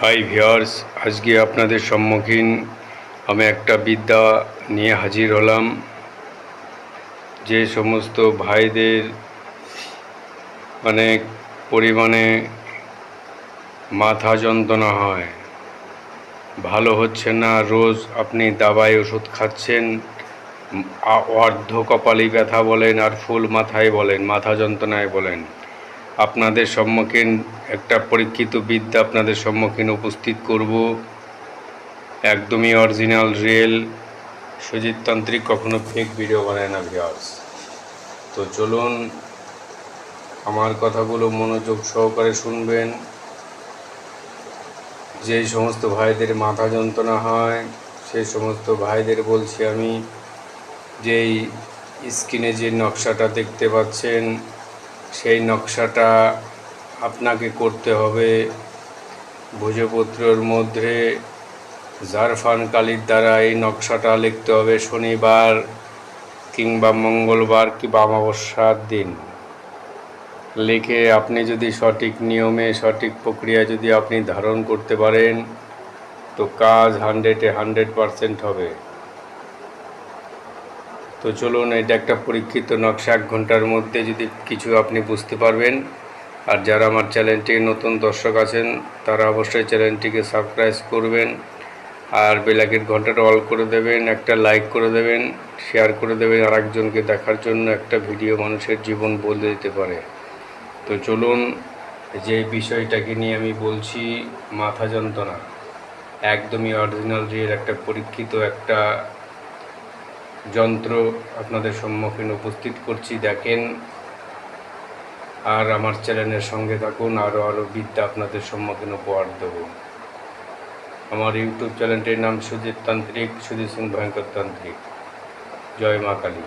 High viewers আজকে আপনাদের সম্মুখীন আমি একটা বিদ্যা নিয়ে হাজির হলাম, যে সমস্ত ভাইদের অনেক পরিমাণে মাথা যন্ত্রণা হয়। ভালো হচ্ছে না, রোজ আপনি দাবাই ওষুধ খাচ্ছেন অর্ধ কপালি ব্যথা বলেন আর ফুল মাথায় বলেন, মাথা যন্ত্রণায় বলেন। আপনাদের সম্মুখীন একটা পরীক্ষিত বিদ্যা আপনাদের সম্মুখীন উপস্থিত করব। একদমই অরিজিনাল রিয়েল সুজিত তান্ত্রিক কখনো ফেক ভিডিও বানায় না ভিউয়ার্স তো চলুন, আমার কথাগুলো মনোযোগ সহকারে শুনবেন। যেই সমস্ত ভাইদের মাথা যন্ত্রণা হয়, সেই সমস্ত ভাইদের বলছি আমি, যেই স্ক্রিনে যে নকশাটা দেখতে পাচ্ছেন, সেই নকশাটা আপনাকে করতে হবে ভুজপত্রর মধ্যে জারফান কালির দ্বারা এই নকশাটা লিখতে হবে শনিবার কিংবা মঙ্গলবার কিংবা অমাবস্যার দিন। লিখে আপনি যদি সঠিক নিয়মে, সঠিক প্রক্রিয়া যদি আপনি ধারণ করতে পারেন, তো কাজ হান্ড্রেডে হান্ড্রেড পারসেন্ট হবে। তো চলুন, এটা একটা পরীক্ষিত নকশা, এক ঘণ্টার মধ্যে যদি কিছু আপনি বুঝতে পারবেন আর যারা আমার চ্যানেলটি নতুন দর্শক আছেন, তারা অবশ্যই চ্যানেলটিকে সাবস্ক্রাইব করবেন আর বেলাকের ঘন্টাটা অল করে দেবেন, একটা লাইক করে দেবেন, শেয়ার করে দেবেন, আর একজনকে দেখার জন্য একটা ভিডিও মানুষের জীবন বদলে দিতে পারে। তো চলুন, যে বিষয়টাকে নিয়ে আমি বলছি, মাথা যন্ত্রণা। একদমই অরিজিনাল রিয়েল একটা পরীক্ষিত একটা যন্ত্র আপনাদের সম্মুখীন উপস্থিত করছি। দেখেন আর আমার চ্যানেলের সঙ্গে থাকুন আরও আরও বিদ্যা আপনাদের সম্মুখীন উপহার দেবো। আমার ইউটিউব চ্যানেলটির নাম সুজিত তান্ত্রিক সুজিত সিং ভয়ঙ্কর তান্ত্রিক। জয় মা কালী।